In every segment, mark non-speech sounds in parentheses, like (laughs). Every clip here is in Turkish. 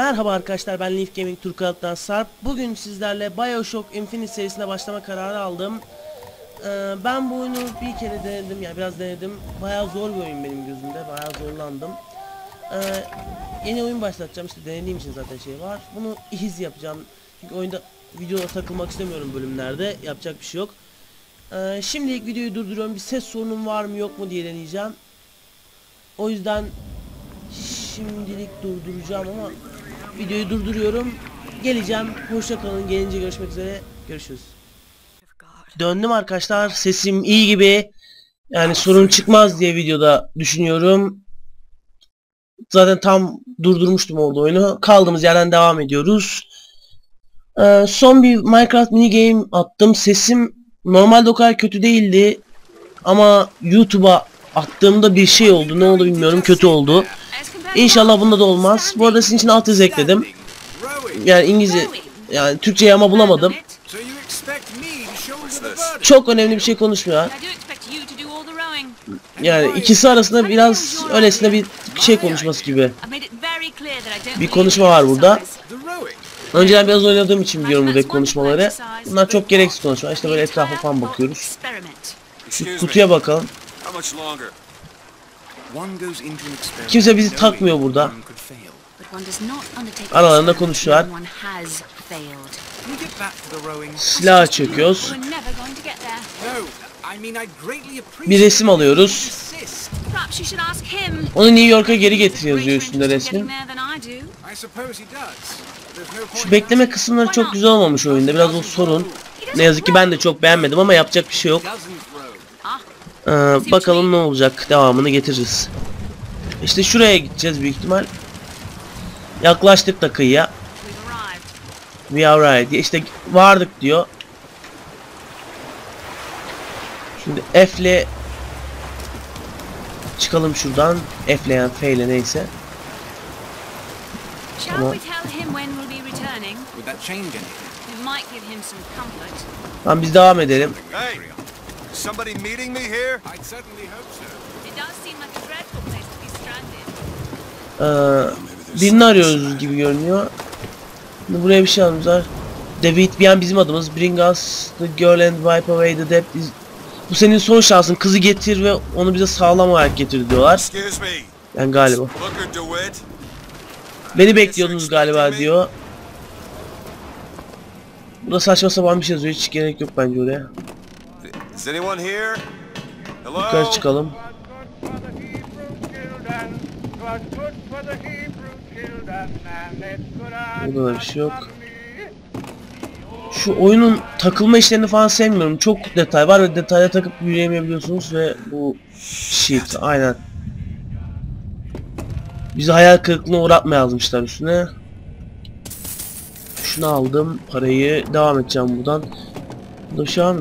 Merhaba arkadaşlar ben Leaf Gaming Türk Sarp. Bugün sizlerle Bioshock Infinite serisine başlama kararı aldım. Ee, ben bu oyunu bir kere denedim yani biraz denedim. Bayağı zor bir oyun benim gözümde. Bayağı zorlandım. Ee, yeni oyun başlatacağım işte denediğim için zaten şey var. Bunu easy yapacağım. Çünkü oyunda videoda takılmak istemiyorum bölümlerde. Yapacak bir şey yok. Ee, şimdilik videoyu durduruyorum. Bir ses sorunum var mı yok mu diye deneyeceğim. O yüzden şimdilik durduracağım ama videoyu durduruyorum. Geleceğim. Hoşça kalın. Gelince görüşmek üzere. Görüşürüz. Döndüm arkadaşlar. Sesim iyi gibi. Yani sorun çıkmaz diye videoda düşünüyorum. Zaten tam durdurmuştum orada oyunu. Kaldığımız yerden devam ediyoruz. Ee, son bir Minecraft mini game attım. Sesim normalde o kadar kötü değildi. Ama YouTube'a attığımda bir şey oldu. Ne oldu bilmiyorum. Kötü oldu. İnşallah bunda da olmaz. Bu arada sizin için alt yazı ekledim. Yani İngilizce yani Türkçeyi ama bulamadım. Çok önemli bir şey konuşmuyor. Yani ikisi arasında biraz öylesine bir şey konuşması gibi. Bir konuşma var burada. Önceden biraz oynadığım için biliyorum buradaki konuşmaları. Bunlar çok gereksiz konuşma. İşte böyle etrafa falan bakıyoruz. Şu kutuya bakalım. Kimse bizi takmıyor burada. Aralarında konuşuyorlar. Silah çekiyoruz. Bir resim alıyoruz. Onu New York'a geri getir yazıyor üstünde resmin. Şu bekleme kısımları çok güzel olmamış oyunda. Biraz o sorun. Ne yazık ki ben de çok beğenmedim ama yapacak bir şey yok. Ee, bakalım ne olacak. Devamını getiririz. İşte şuraya gideceğiz büyük ihtimal. Yaklaştık da kıyıya. We are right. İşte vardık diyor. Şimdi F ile çıkalım şuradan. F ile yani F ile neyse. Comfort. Tamam biz devam edelim. Hey, somebody meeting me here? I'd certainly hope so. It does seem like a dreadful place to be stranded. Ee, birini arıyoruz gibi görünüyor. Şimdi buraya bir şey almışlar. David Bian bizim adımız. Bring us the girl and wipe away the debt. is- Bu senin son şansın. Kızı getir ve onu bize sağlam olarak getir diyorlar. Excuse me, Yani galiba. Beni bekliyordunuz galiba diyor. Burada saçma sapan bir şey yazıyor. Hiç gerek yok bence oraya. Is anyone here? Yukarı Hello? çıkalım. İt's good Burada da bir şey yok. Şu oyunun takılma işlerini falan sevmiyorum. Çok detay var ve detaya takıp yürüyemeyebiliyorsunuz ve bu shit aynen. Bizi hayal kırıklığına uğratma yazmışlar üstüne. Şunu aldım. Parayı devam edeceğim buradan. Burada bir şey var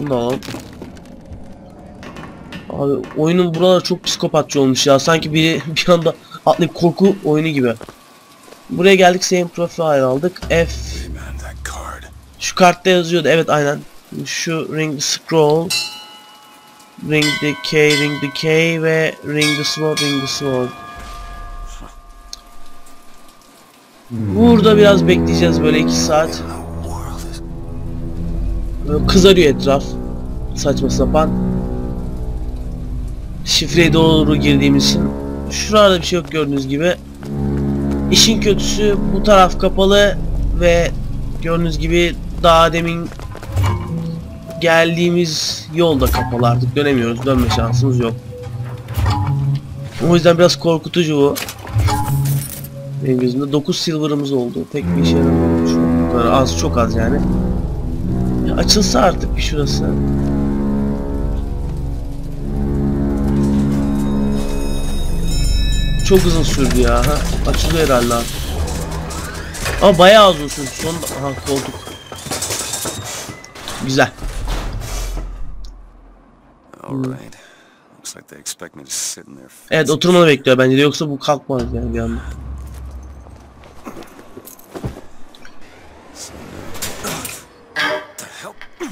Bunu da alalım. Abi oyunun buraları çok psikopatçı olmuş ya. Sanki biri (laughs) bir anda atlayıp korku oyunu gibi. Buraya geldik same profile aldık. F şu kartta yazıyordu. Evet aynen. Şu ring scroll. Ring the K, ring the K ve ring the sword, ring the sword. Burada biraz bekleyeceğiz böyle 2 saat. Kızarıyor etraf. Saçma sapan. Şifreye doğru girdiğimiz için. Şurada bir şey yok gördüğünüz gibi. İşin kötüsü bu taraf kapalı ve gördüğünüz gibi daha demin geldiğimiz yolda kapalı artık dönemiyoruz. Dönme şansımız yok. O yüzden biraz korkutucu bu. Benim gözümde 9 silver'ımız oldu. Pek bir işe kadar az çok az yani. Açılsa artık bir şurası. Çok uzun sürdü ya. Ha, açılıyor herhalde. abi. Ama bayağı uzun sürdü. Son aha koltuk. Güzel. All right. Looks like they expect me to sit in their Evet oturmanı bekliyor bence de yoksa bu kalkmaz yani bir anda.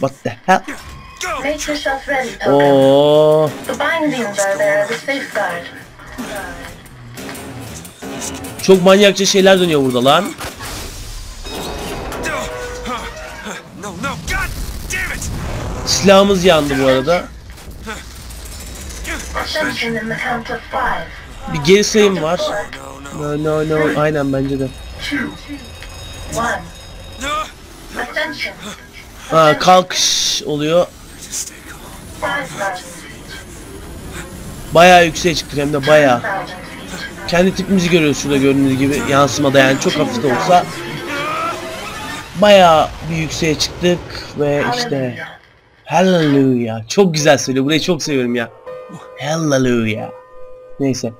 What the hell? Make yourself ready, Oh. Token. Oo. The bindings are there as a safeguard. Çok manyakça şeyler dönüyor burada lan. Silahımız yandı bu arada. Bir geri sayım var. No no no aynen bence de. Ascension, Ha, kalkış oluyor. Bayağı yükseğe çıktık hem de bayağı. Kendi tipimizi görüyoruz şurada göründüğü gibi yansımada yani çok hafif de olsa. Bayağı bir yükseğe çıktık ve işte. Hallelujah. Çok güzel söylüyor. Burayı çok seviyorum ya. Hallelujah. Neyse.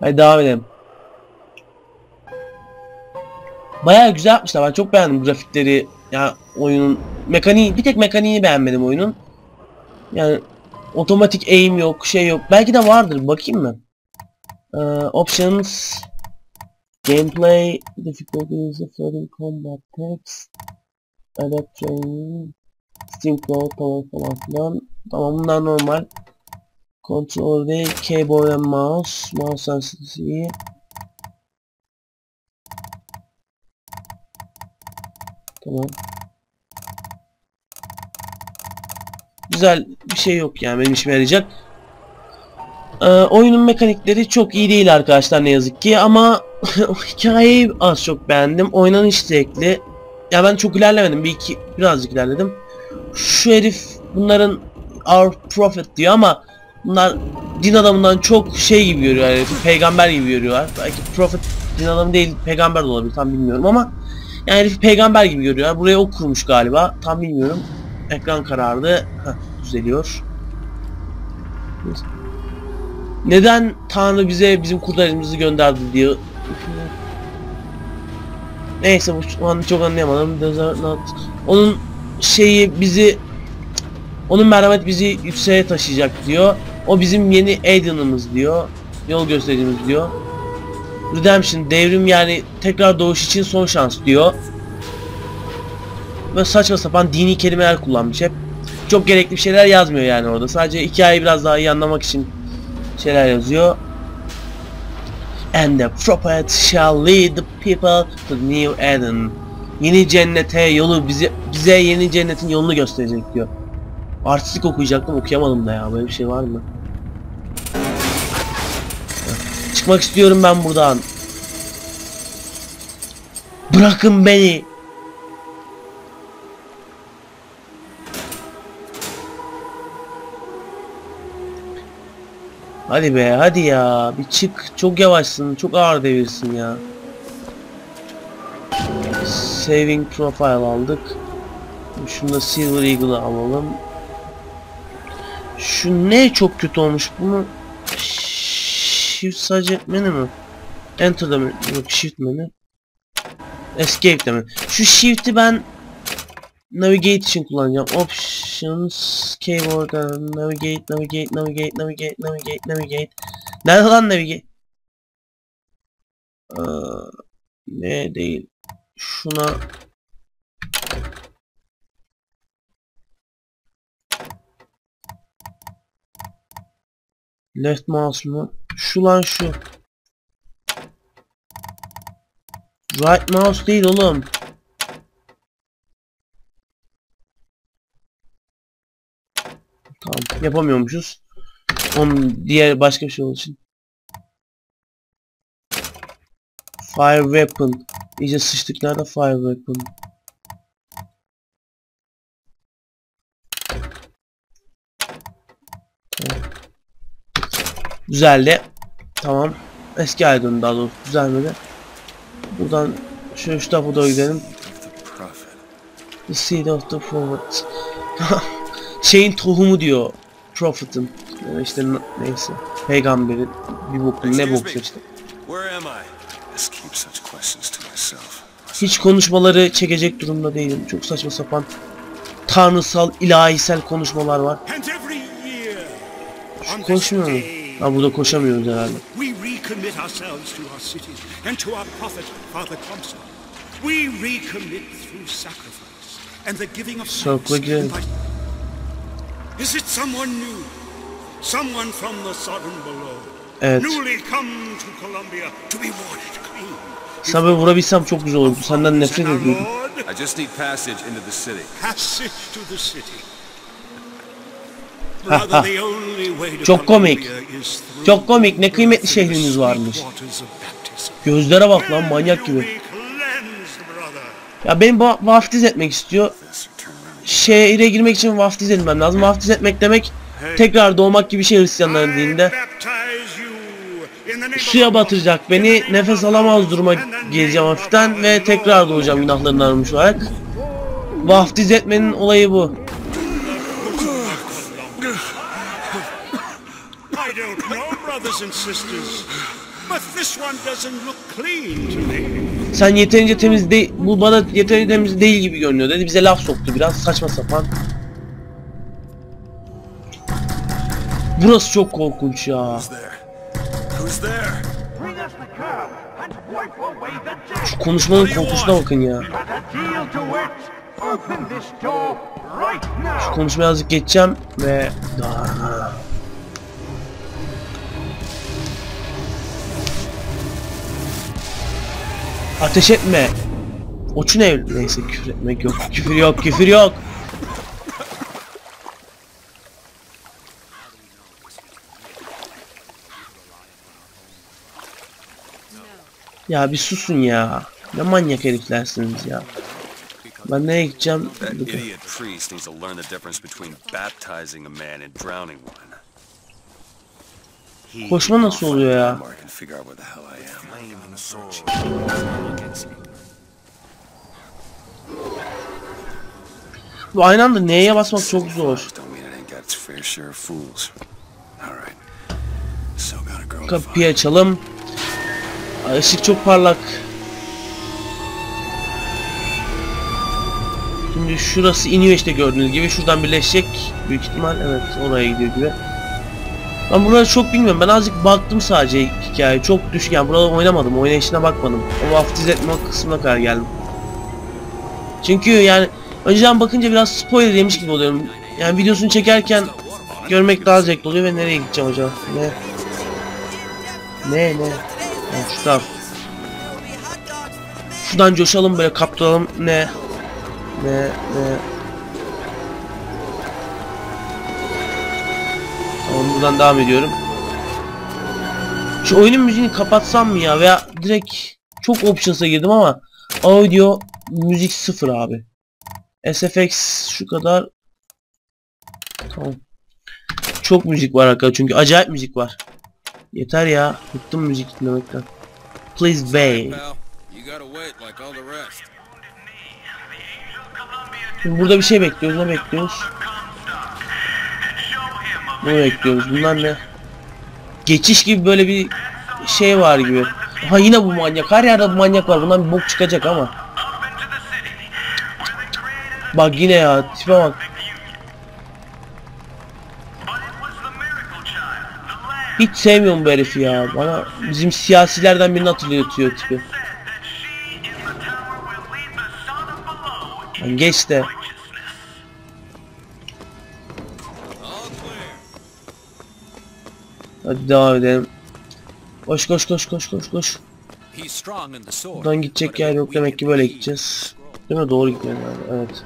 Hadi devam edelim. Bayağı güzel yapmışlar. Ben çok beğendim grafikleri. Ya oyunun mekaniği bir tek mekaniğini beğenmedim oyunun. Yani otomatik aim yok, şey yok. Belki de vardır. Bakayım mı? Ee, options Gameplay difficulties floating combat text Adapt training Steam Cloud tamam falan filan. Tamam bunlar normal. Control'de keyboard and mouse. Mouse sensitivity. Tamam. Güzel bir şey yok yani benim işime yarayacak. Ee, oyunun mekanikleri çok iyi değil arkadaşlar ne yazık ki ama (laughs) hikayeyi az çok beğendim. Oynanış zevkli. Ya ben çok ilerlemedim. Bir iki birazcık ilerledim. Şu herif bunların our prophet diyor ama bunlar din adamından çok şey gibi görüyor yani peygamber gibi görüyorlar. Belki prophet din adamı değil peygamber de olabilir tam bilmiyorum ama yani herifi peygamber gibi görüyorlar. Buraya o kurmuş galiba. Tam bilmiyorum. Ekran karardı. Heh, düzeliyor. Neden Tanrı bize bizim kurtarıcımızı gönderdi diyor. Neyse bu an çok anlayamadım. Onun şeyi bizi onun merhamet bizi yükseğe taşıyacak diyor. O bizim yeni Aiden'ımız diyor. Yol göstericimiz diyor. Redemption devrim yani tekrar doğuş için son şans diyor. Ve saçma sapan dini kelimeler kullanmış hep. Çok gerekli bir şeyler yazmıyor yani orada. Sadece hikayeyi biraz daha iyi anlamak için şeyler yazıyor. And the prophet shall lead the people to New Eden. Yeni cennete yolu bize bize yeni cennetin yolunu gösterecek diyor. Artistik okuyacaktım okuyamadım da ya böyle bir şey var mı? Çıkmak istiyorum ben buradan. Bırakın beni. Hadi be hadi ya bir çık çok yavaşsın çok ağır devirsin ya. Saving profile aldık. Şunda Silver Eagle'ı alalım. Şu ne çok kötü olmuş bunu Shift sadece etmeni mi? Enter mi? Yok Shift menü. Escape de mi? Şu Shift'i ben Navigate için kullanacağım. Options, keyboard'a navigate, navigate, navigate, navigate, navigate, navigate. Nerede lan navigate? Ee, ne değil. Şuna Left mouse mu? Şu lan şu. Right mouse değil oğlum. Tamam yapamıyormuşuz. Onun diğer başka bir şey olduğu için. Fire weapon. İyice sıçtık nerede fire weapon? Güzeldi. Tamam. Eski aydın daha doğrusu düzelmedi. Buradan şu şu tarafa doğru gidelim. The seed of the prophet. (laughs) Şeyin tohumu diyor. Prophet'ın. Yani işte neyse. Peygamberin bir boklu ne boksa işte. Hiç konuşmaları çekecek durumda değilim. Çok saçma sapan tanrısal, ilahisel konuşmalar var. This Konuşmuyor mu? Ha burada koşamıyoruz herhalde. we recommit ourselves to our city and to our prophet, Father Comstock. We recommit through sacrifice and the giving of thanks. Is it someone new? Someone from the sodden below? Evet. newly come to Columbia to be washed clean. Sana böyle vurabilsem çok güzel olurdu. Senden nefret ediyorum. Lord, I just need passage into the city. passage to the city. Brother, the only way to (laughs) Çok komik. Çok komik. Ne kıymetli şehriniz varmış. Gözlere bak lan manyak gibi. Ya beni ba- vaftiz etmek istiyor. Şehre girmek için vaftiz edilmem lazım. Vaftiz etmek demek tekrar doğmak gibi şey Hristiyanların dininde. Suya batıracak beni. Nefes alamaz duruma geleceğim hafiften ve tekrar doğacağım günahlarını arınmış olarak. Vaftiz etmenin olayı bu. I don't know, brothers and sisters, but this one doesn't look clean to me. Sen yeterince temiz değil, bu bana yeterince temiz değil gibi görünüyor dedi. Bize laf soktu biraz saçma sapan. Burası çok korkunç ya. Şu konuşmanın korkunçuna bakın ya. Now. Konuşmaya azıcık geçeceğim ve... Ateş etme. Oçun ev. Neyse küfür etmek yok. Küfür yok, küfür yok. Ya bir susun ya. Ne manyak heriflersiniz ya. Ben nereye gideceğim? That idiot priest needs to learn the difference between baptizing a man and drowning one. Koşma nasıl oluyor ya? Bu aynı anda neye basmak çok zor. Kapıyı açalım. Işık çok parlak. Şimdi şurası iniyor işte gördüğünüz gibi. Şuradan birleşecek. Büyük ihtimal evet oraya gidiyor gibi. Ben buraları çok bilmiyorum. Ben azıcık baktım sadece hikaye. Çok düşük yani buraları oynamadım. Oynayışına bakmadım. O vaftiz etme kısmına kadar geldim. Çünkü yani önceden bakınca biraz spoiler yemiş gibi oluyorum. Yani videosunu çekerken görmek daha zevkli oluyor ve nereye gideceğim acaba? Ne? Ne ne? Ha, şu taraf. Şuradan coşalım böyle kaptıralım. Ne? Ne ne? Buradan devam ediyorum. Şu oyunun müziğini kapatsam mı ya veya direkt çok options'a girdim ama audio müzik sıfır abi. SFX şu kadar. Tamam. Çok müzik var arkadaşlar çünkü acayip müzik var. Yeter ya. Bıktım müzik dinlemekten. Please rest. Şimdi burada bir şey bekliyoruz. Ne bekliyoruz? Bunu bekliyoruz. Bunlar ne? Geçiş gibi böyle bir şey var gibi. Ha yine bu manyak. Her yerde bu manyak var. Bundan bir bok çıkacak ama. Bak yine ya. Tipe bak. Hiç sevmiyorum bu herifi ya. Bana bizim siyasilerden birini hatırlatıyor tipi. Lan geç de. Hadi devam edelim. Koş koş koş koş koş koş. Buradan gidecek yer yok demek ki böyle gideceğiz. Değil mi? Doğru gitmem lazım. Evet.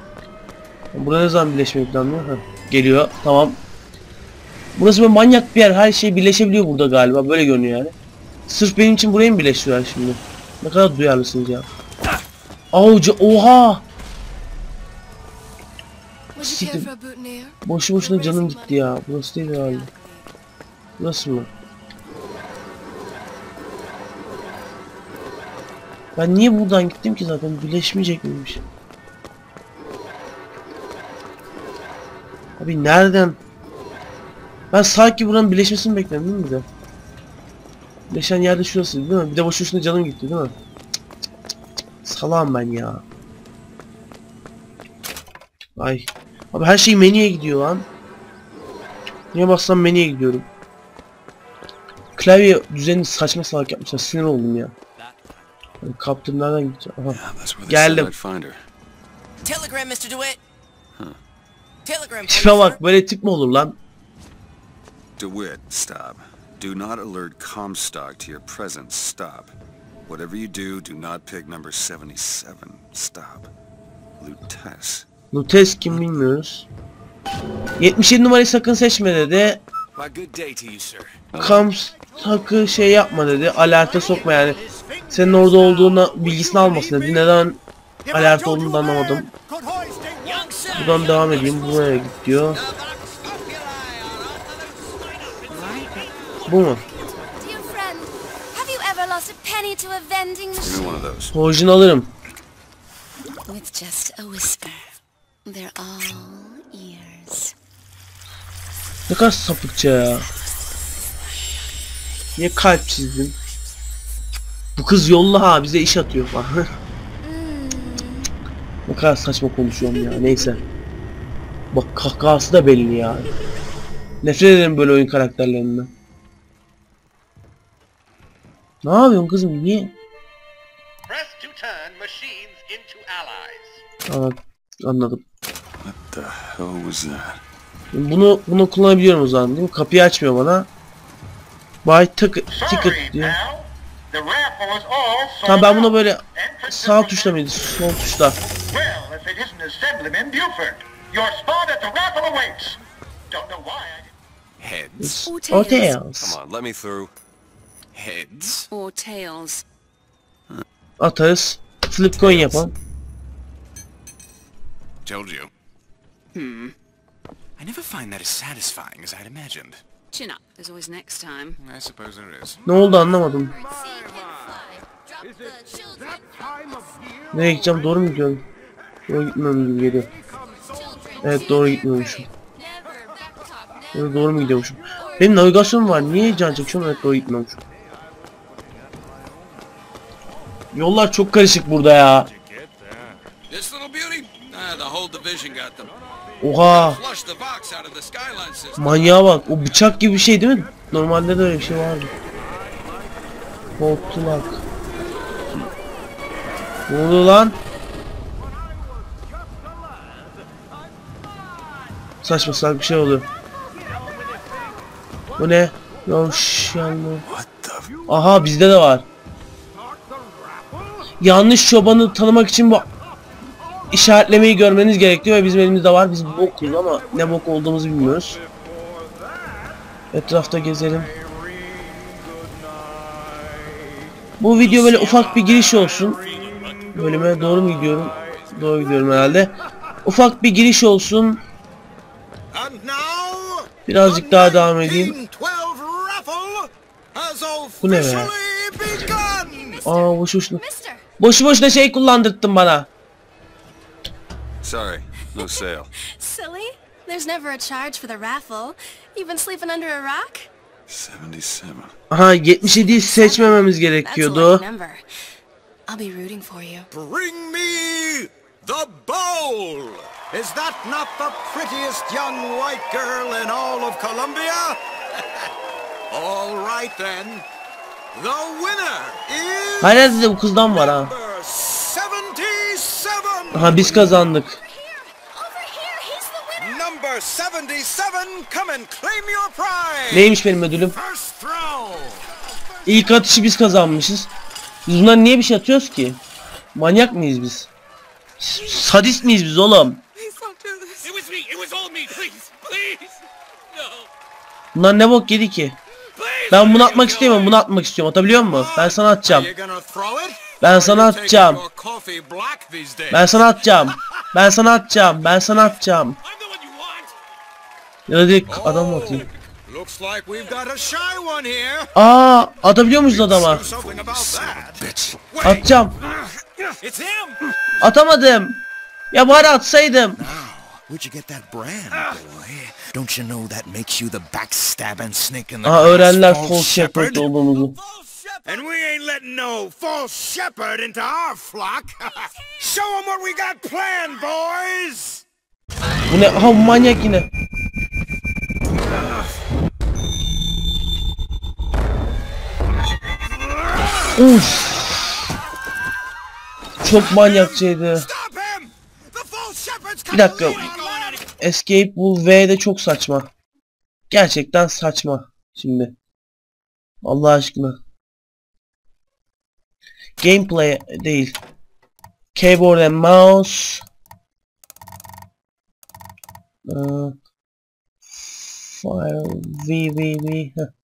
Burada ne zaman birleşmeyi planlıyor? Ha, geliyor. Tamam. Burası böyle manyak bir yer. Her şey birleşebiliyor burada galiba. Böyle görünüyor yani. Sırf benim için burayı mı birleştiriyorlar şimdi? Ne kadar duyarlısınız ya. Avuca oha! Siktir. Boşu boşuna canım gitti ya. Burası değil herhalde. Burası mı? Ben niye buradan gittim ki zaten? Birleşmeyecek miymiş? Abi nereden? Ben sanki buranın birleşmesini bekledim değil mi bir de? Birleşen yerde şurası değil mi? Bir de boşu boşuna canım gitti değil mi? Salam ben ya. Ay. Abi her şey menüye gidiyor lan. Niye bassam menüye gidiyorum. Klavye düzenini saçma salak yapmışlar. Sinir oldum ya. Yani kaptım nereden gideceğim? Aha. Geldim. Telegram, Mr. DeWitt. Telegram. Tipe bak böyle tip mi olur lan? DeWitt, stop. Do not alert Comstock to your presence. Stop. Whatever you do, do not pick number 77. Stop. Lutess. Lutes kim bilmiyoruz. 77 numarayı sakın seçme dedi. Why, good day to you, sir. Kams takı şey yapma dedi. Alerte sokma yani. Senin orada olduğuna bilgisini almasın dedi. Neden alert olduğunu da anlamadım. Buradan devam edeyim. Buraya git diyor. Bu mu? Orijin alırım. With just a whisper. They're all ears. Ne kadar sapıkça ya. Niye kalp çizdin? Bu kız yolla ha bize iş atıyor falan. (laughs) ne kadar saçma konuşuyorum ya neyse. Bak kahkahası da belli ya. Nefret ederim böyle oyun karakterlerinden. Ne yapıyorsun kızım niye? Aa, anladım. What the hell was that? Bunu bunu kullanabiliyorum o zaman değil mi? Kapıyı açmıyor bana. Buy ticket, diyor. Tamam ben buna böyle sağ tuşla mıydı? Sol tuşla. Heads. Or tails. Come on, let me through. Heads? Or tails. Atarız. Flip coin yapalım. Told you. Hmm. I never find that as satisfying as I'd imagined. Chin up. There's always next time. I suppose there is. Ne oldu anlamadım. Nereye gideceğim? Doğru mu gidiyorum? Doğru gitmiyorum gibi geliyor. Evet doğru gitmiyormuşum. Evet, doğru mu gidiyormuşum? Benim navigasyonum var. Niye can çekiyorum? Evet doğru gitmiyormuşum. Yollar çok karışık burada ya. This little beauty? Ah, the whole division got them. Oha. Manyağa bak. O bıçak gibi bir şey değil mi? Normalde de öyle bir şey vardı. Korktular. Ne oluyor lan? Saçma salak bir şey oluyor. Bu ne? Yoş yanlı. What the f- Aha bizde de var. Yanlış çobanı tanımak için bu işaretlemeyi görmeniz gerekiyor ve bizim elimizde var. Biz bokuz ama ne bok olduğumuzu bilmiyoruz. Etrafta gezelim. Bu video böyle ufak bir giriş olsun. Bölüme doğru mu gidiyorum? Doğru gidiyorum herhalde. Ufak bir giriş olsun. Birazcık daha devam edeyim. 1912 raffle has Bu ne be? Aa boşu boşuna. Boşu boşuna şey kullandırttın bana. Sorry, no (laughs) sale. Silly. There's never a charge for the raffle. You've been sleeping under a rock? 77. Aha 77'yi seçmememiz That's a gerekiyordu. lucky number. I'll be rooting for you. Bring me the bowl. Is that not the prettiest young white girl in all of Columbia? (laughs) all right then. The winner is Her yerde de bu kızdan var ha. Claim your prize. Neymiş benim ödülüm? İlk atışı biz kazanmışız. Biz bundan niye bir şey atıyoruz ki? Manyak mıyız biz? Sadist miyiz biz oğlum? Bunlar ne bok yedi ki? Ben bunu atmak istemiyorum, bunu atmak istiyorum. Atabiliyor musun? Ben sana atacağım. Ben sana atacağım. Ben sana atacağım. Ben sana atacağım. Ben sana atacağım. Ya da direkt adam atayım? Aa, atabiliyor muyuz adama? Atacağım. Atamadım. Ya bari atsaydım. Öğrendiler false False Shepherd olduğumuzu. And we letting no false shepherd into our flock. (laughs) Show them what we got planned, boys. Bu ne? Bu manyak yine. Uf. Çok manyakçaydı. Bir dakika. Escape bu V'de çok saçma. Gerçekten saçma. Şimdi. Allah aşkına. Gameplay değil. Keyboard and mouse. Ee, file v v v. heh.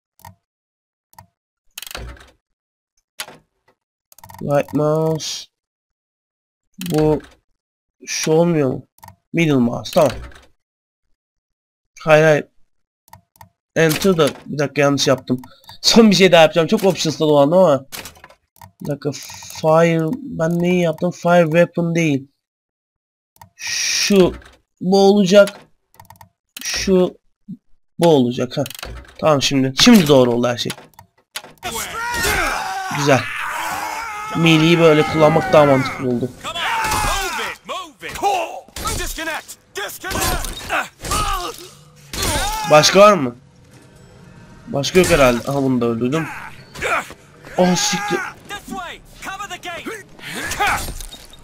Mouse. Bu şu olmuyor mu? Middle mouse tamam. Hayır hayır. Enter da bir dakika yanlış yaptım. (laughs) Son bir şey daha yapacağım. Çok options'ta dolandım ama. Bir dakika fire ben neyi yaptım? Fire weapon değil. Şu bu olacak. Şu bu olacak ha. Tamam şimdi. Şimdi doğru oldu her şey. Güzel. Mealee'yi böyle kullanmak daha mantıklı oldu. Başka var mı? Başka yok herhalde. Aha bunu da öldürdüm. Oh siktir. This way. Cover the gate.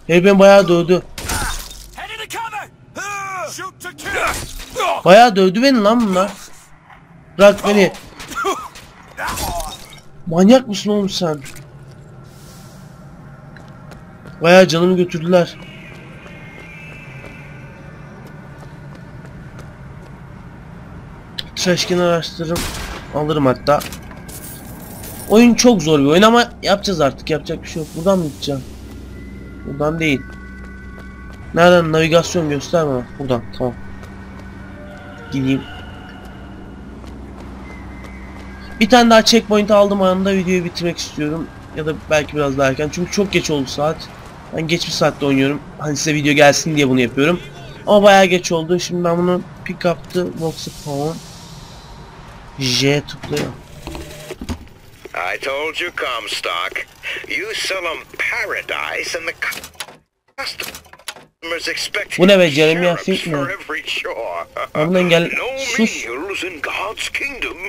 Herif beni bayağı dövdü. Bayağı dövdü beni lan bunlar. Bırak beni. Manyak mısın oğlum sen? Bayağı canımı götürdüler. Trashkin araştırırım. Alırım hatta. Oyun çok zor bir oyun ama yapacağız artık. Yapacak bir şey yok. Buradan mı gideceğim? Buradan değil. Nereden navigasyon göster bana. Buradan tamam. Gideyim. Bir tane daha checkpoint aldım anında videoyu bitirmek istiyorum. Ya da belki biraz daha erken. Çünkü çok geç oldu saat. Ben geç bir saatte oynuyorum. Hani size video gelsin diye bunu yapıyorum. Ama bayağı geç oldu. Şimdi ben bunu pick up the box upon J tıklıyorum. I told you, Comstock. You sell 'em paradise and the cu- customers expect Bu ne be, Jeremy Fink mi? engel... no Sus.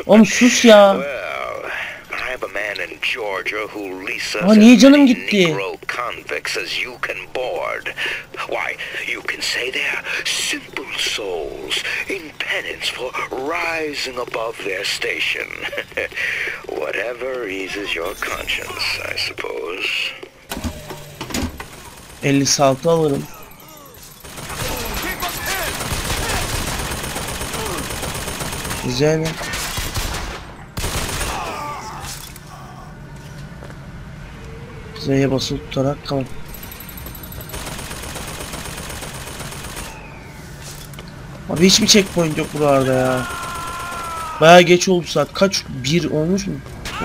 Oğlum sus ya. Have a man in Georgia who leases as many Negro convicts as you can board. Why, you can say they're simple souls in penance for rising above their station. (laughs) Whatever eases your conscience, I suppose. 56 alırım. Güzel. Z'ye basılı tutarak tamam. Abi hiçbir checkpoint yok buralarda ya. Baya geç oldu saat. Kaç? Bir olmuş mu?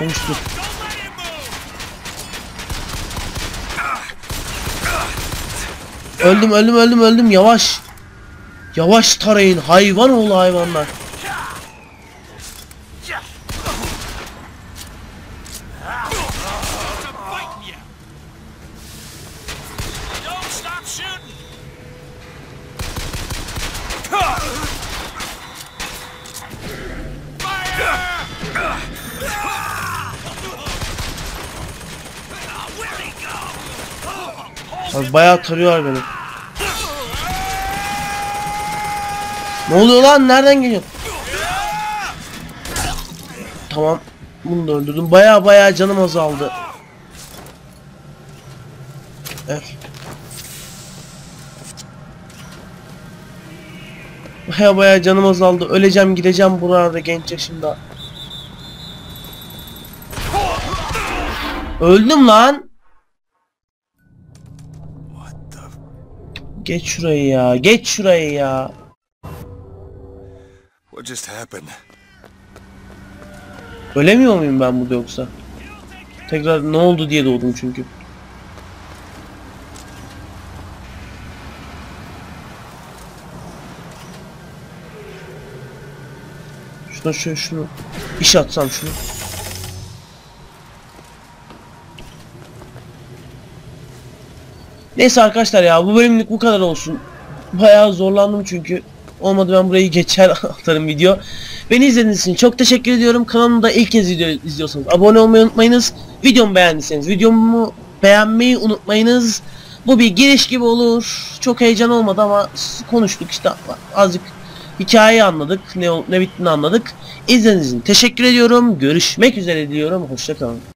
Olmuştur. Öldüm öldüm öldüm öldüm yavaş. Yavaş tarayın hayvan oğlu hayvanlar. Fighting you. Don't stop shooting. Abi bayağı tarıyorlar beni. Ne oluyor lan? Nereden geliyor? Tamam. Bunu da öldürdüm. Bayağı bayağı canım azaldı. F. Baya baya canım azaldı. Öleceğim gideceğim buralarda genç yaşımda. Öldüm lan. Geç şurayı ya. Geç şurayı ya. What just happened? Ölemiyor muyum ben burada yoksa? Tekrar ne oldu diye doğdum çünkü. Şuna şöyle şunu iş atsam şunu. Neyse arkadaşlar ya bu bölümlük bu kadar olsun. Bayağı zorlandım çünkü. Olmadı ben burayı geçer (laughs) atarım video. Beni izlediğiniz için çok teşekkür ediyorum. Kanalımda ilk kez video izliyorsanız abone olmayı unutmayınız. Videomu beğendiyseniz videomu beğenmeyi unutmayınız. Bu bir giriş gibi olur. Çok heyecan olmadı ama konuştuk işte azıcık hikayeyi anladık. Ne ne bittiğini anladık. İzlediğiniz için teşekkür ediyorum. Görüşmek üzere diyorum. Hoşçakalın.